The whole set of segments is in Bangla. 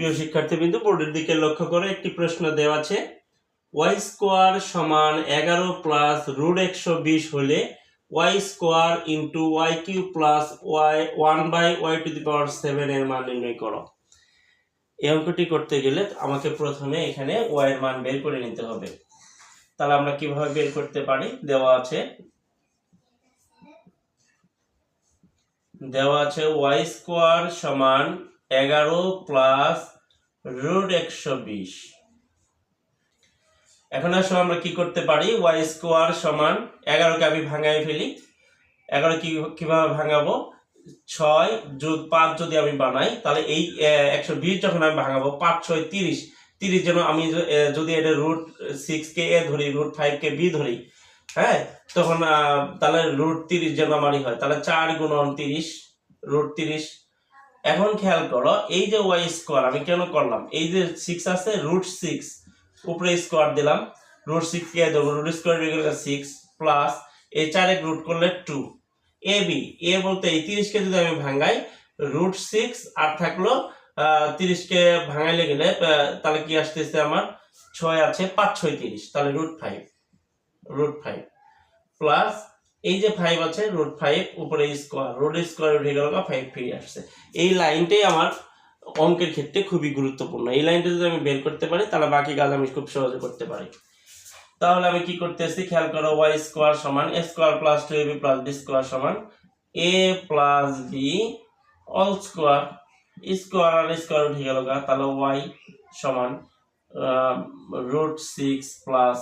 প্রিয় শিক্ষার্থীবৃন্দ, বোর্ডের দিকে লক্ষ্য করে একটি প্রশ্ন দেওয়া আছে। ওয়াই স্কোয়ার সমান এগারো প্লাস রুট একশো বিশ হলে Y square into Y Q plus Y, one by Y to the power seven এর মান নির্ণয় করো। এই অঙ্কটি করতে গেলে আমাকে প্রথমে এখানে ওয়াই এর মান বের করে নিতে হবে। তাহলে আমরা কীভাবে বের করতে পারি? দেওয়া আছে। দেওয়া আছে ওয়াই স্কোয়ার সমান এগারো প্লাস রুট একশো বিশ। এখন আসলে আমরা কি করতে পারি? ওয়াই স্কোয়ার সমান এগারোকে আমি ভাঙাই ফেলি। এগারো কি কীভাবে ভাঙাবো? ছয় যোগ পাঁচ যদি আমি বানাই, তাহলে এই একশো বিশ যখন আমি ভাঙাবো, পাঁচ, ছয়, তিরিশ। তিরিশ যেন আমি যদি এটা রুট সিক্স কে এ ধরি রুট ফাইভ কে বি ধরি হ্যাঁ? তখন তাহলে রুট তিরিশ যেন আমারই হয়। তাহলে চার গুণন তিরিশ রুট তিরিশ। এখন খেয়াল করো, এই যে ওয়াই স্কোয়ার আমি কেন করলাম? এই যে সিক্স আছে রুট সিক্স উপরে স্কোয়ার দিলাম রুট সিক্স কে দেবো রুট স্কোয়ার সিক্স প্লাস এই চারে রুট করলে টু এ বি এ বলতে এই তিরিশকে যদি আমি ভাঙাই রুট সিক্স আর থাকল তিরিশকে ভাঙাইলে গেলে তাহলে কি আসতেছে আমার? ছয় আছে, পাঁচ, ছয়, তিরিশ, তাহলে root five root five plus এই যে ফাইভ আছে রুট ফাইভ উপরে স্কোয়ার রুট স্কোয়ার উঠে গেল ফাইভ ফিরে আসছে। এই লাইনটাই আমার অঙ্কের ক্ষেত্রে খুবই গুরুত্বপূর্ণ। এই লাইনটা যদি আমি বের করতে পারি, তাহলে বাকি কাজ আমি খুব সহজে করতে পারি। তাহলে আমি কি করতেছি, খেয়াল করো ওয়াই স্কোয়ার সমান A square plus two B plus B square সমান A plus B all square square R square উঠে গেল গা, তাহলে ওয়াই সমান root six plus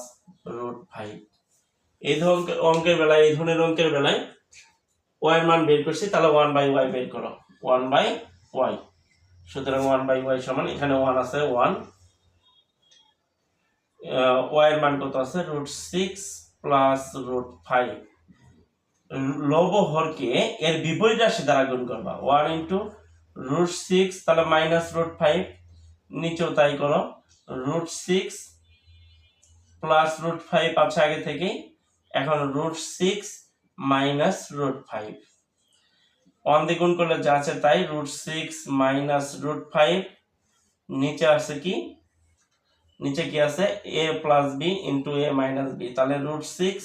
root five এই অঙ্কের বেলায়, এই ধরনের অঙ্কের বেলায় ওয়াই মান বের করছি, তাহলে ওয়ান বাই ওয়াই বের করো। ওয়ান বাই ওয়াই সুতরাং ওয়ান বাই ওয়াই সমান, এখানে ওয়ান আছে ওয়ান ওয়াই মান কত আছে? Root six plus root five লব হরকে এর বিপরীত রাশি দ্বারা গুণ করবা। ওয়ান ইন্টু রুট সিক্স তাহলে মাইনাস রুট ফাইভ নিচেও তাই করো। Root six plus root five আছে আগে থেকেই। এখন root six minus root five one দিয়ে গুণ করলে যা আছে তাই root six minus root five নিচে আছে কি? নিচে কি আছে? A plus B into A minus B তাহলে রুট সিক্স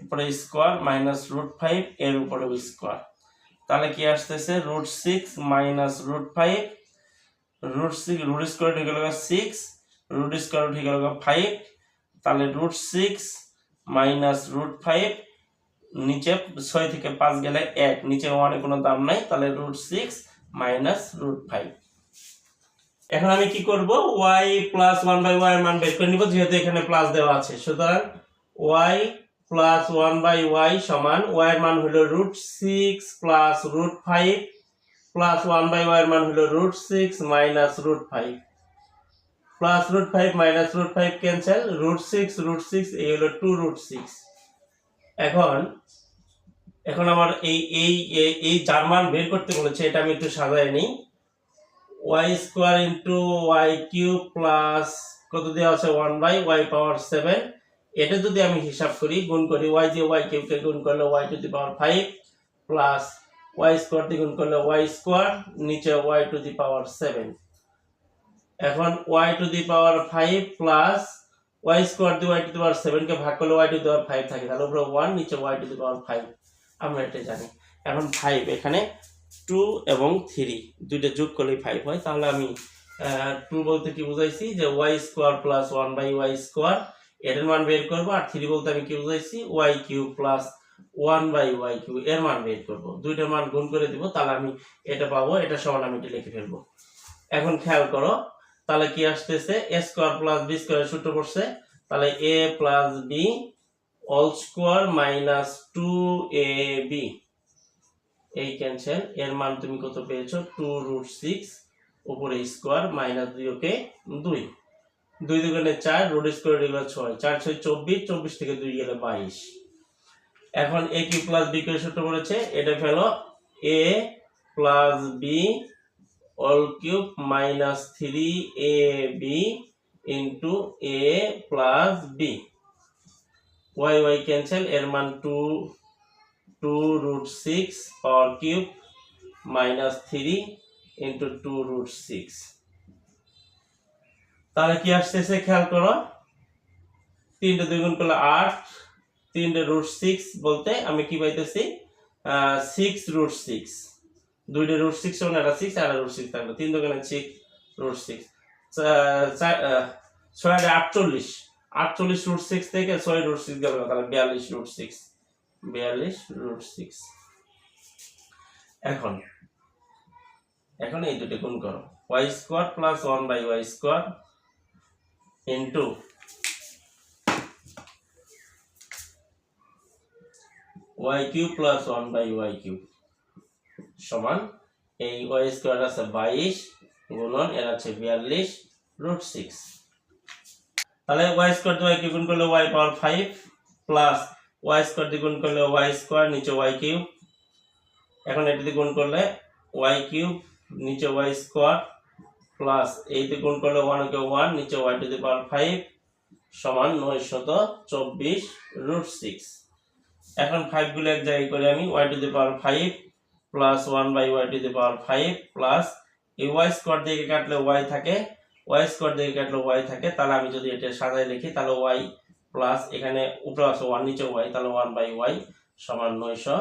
উপরে স্কোয়ার মাইনাস রুট ফাইভ এর উপরে স্কোয়ার তাহলে কি আসতেছে? Root six minus root five root six root square উঠে গেল সিক্স রুট স্কোয়ার উঠে গেল ফাইভ তাহলে root six minus root five, নিচে ছয় থেকে পাঁচ গেলে এক, নিচে ওয়ানে কোনো দাম নাই, তাহলে root six minus root five. এখন আমি কি করব? Y plus one by Y মান বের করে নিব, যেহেতু এখানে প্লাস দেওয়া আছে। সুতরাং y plus one by y সমান, ওয়াই এর মান হলো root six plus root five, plus one by y এর মান হলো root six minus root five. Plus root five minus root five cancel root six root six এই হলো টু রুট সিক্স এখন এখন আমার এই এই, এই- এই যার মান বের করতে বলেছে, এটা আমি একটু সাজায় নিই। Y square into y cube plus কত দেওয়া আছে? One by y power seven এটা যদি আমি হিসাব করি, গুণ করি ওয়াই দিয়ে ওয়াই কিউবকে গুণ করলে y to the power five plus y square দিয়ে গুণ করলে ওয়াই স্কোয়ার নিচে y to the power seven এখন y to the power five plus y square দিয়ে ওয়াই টু দি পাওয়ার সেভেনকে ভাগ করলে y to the power five থাকে। তাহলে উপরে ওয়ান নিচে y to the power five আমরা এটা জানি। এখন ফাইভ এখানে টু এবং থ্রি দুইটা যোগ করলেই ফাইভ হয়। তাহলে আমি টু বলতে কি বুঝাইছি? যে Y square plus one by Y square এটার মান বের করব। আর থ্রি বলতে আমি কি বুঝাইছি? Y cube plus one by y cube এর মান বের করব। দুইটার মান গুণ করে দিব, তাহলে আমি এটা পাবো। এটা সমান আমি এটা লিখে ফেলব। এখন খেয়াল করো তাহলে কি আসতেছে? A square plus b square সূত্র পড়ছে। তাহলে a plus b all square minus two a b এই ক্যান্সেল এর মান তুমি কত পেয়েছ? টু রুট সিক্স উপরে স্কোয়ার মাইনাস দুই, ওকে দুই। দুই দুগুণে চার রুট স্কোয়ার এগুলো ছয়। চার ছয় চব্বিশ চব্বিশ থেকে দুই গেলে বাইশ। এখন a cube plus b cube সূত্র বলেছে এটা ফেলো a plus b all cube minus three a b into a plus b y y cancel এর মান two two root six power cube minus three into two root six তাহলে কি আসতেছে খেয়াল করো। তিনটে দুই গুণ করলে আট, তিনটে রুট সিক্স বলতে আমি কি পাইতেছি? সিক্স রুট সিক্স দুইটা রুট সিক্স মানে একটা সিক্স আর রুট সিক্স থাকবে। তিন দোকানে সিক্স রুট সিক্স ছয় আটচল্লিশ। আটচল্লিশ রুট সিক্স থেকে ছয় রুট সিক্স গেল, তাহলে বিয়াল্লিশ রুট সিক্স বিয়াল্লিশ রুট সিক্স এখন এখন এই দুটো গুণ করো। Y square plus one by y square into y cube plus one by y cube সমান এই ওয়াই স্কোয়ার আছে বাইশ গুণন এর আছে বিয়াল্লিশ রুট সিক্স তাহলে ওয়াই স্কোয়ার ওয়াই কিউব গুণ করলে y power five plus y square দিয়ে গুণ করলে ওয়াই স্কোয়ার নিচে ওয়াই কিউব এখন এটিতে গুণ করলে ওয়াই কিউব নিচে ওয়াই স্কোয়ার প্লাস এইতে গুণ করলে ওয়ান কে ওয়ান নিচে y to the power five সমান নয় শত চব্বিশ রুট সিক্স এখন ফাইভগুলো এক জায়গায় করে আমি y to the power five plus one by y to the power five plus এই ওয়াই স্কোয়ার দিকে কাটলে ওয়াই থাকে ওয়াই স্কোয়ার দিকে কাটলে ওয়াই থাকে, তাহলে আমি যদি এটা সাজায় লিখি, তাহলে ওয়াই প্লাস এখানে উপরে আছে ওয়ান নিচে ওয়াই তাহলে ওয়ান বাই ওয়াই সমান নয়শো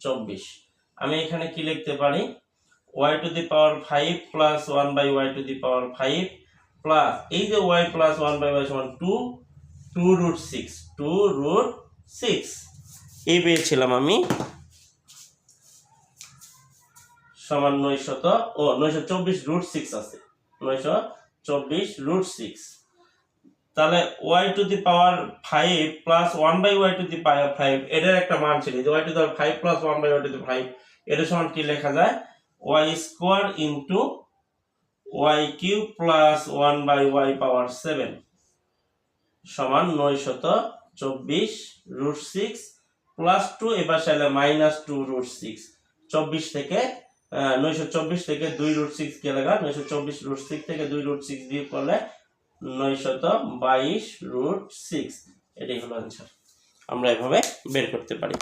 চব্বিশ। আমি এখানে কি লিখতে পারি? Y to the power five plus one by y to the power five plus এই যে y plus one by y সমান two two root six two root six এই পেয়েছিলাম আমি সমান নয়শত, ও নয়শো চব্বিশ রুট সিক্স আছে। নয়শো চব্বিশ রুট সিক্স তাহলে y to the power five plus one by y to the power five এটার একটা মান ছিল যে y to the power five plus one by y to the five এটার সমান কি লেখা যায়? Y square into y cube plus one by y power seven সমান নয়শত চব্বিশ রুট সিক্স প্লাস টু এবার চাইলে মাইনাস টু রুট সিক্স চব্বিশ থেকে নয়শো চব্বিশ থেকে দুই রুট সিক্স গা নয়শো চব্বিশ রুট সিক্স থেকে দুই রুট সিক্স বিয়োগ করলে নয়শত বাইশ রুট সিক্স এটাই হলো অ্যান্সার আমরা এভাবে বের করতে পারি।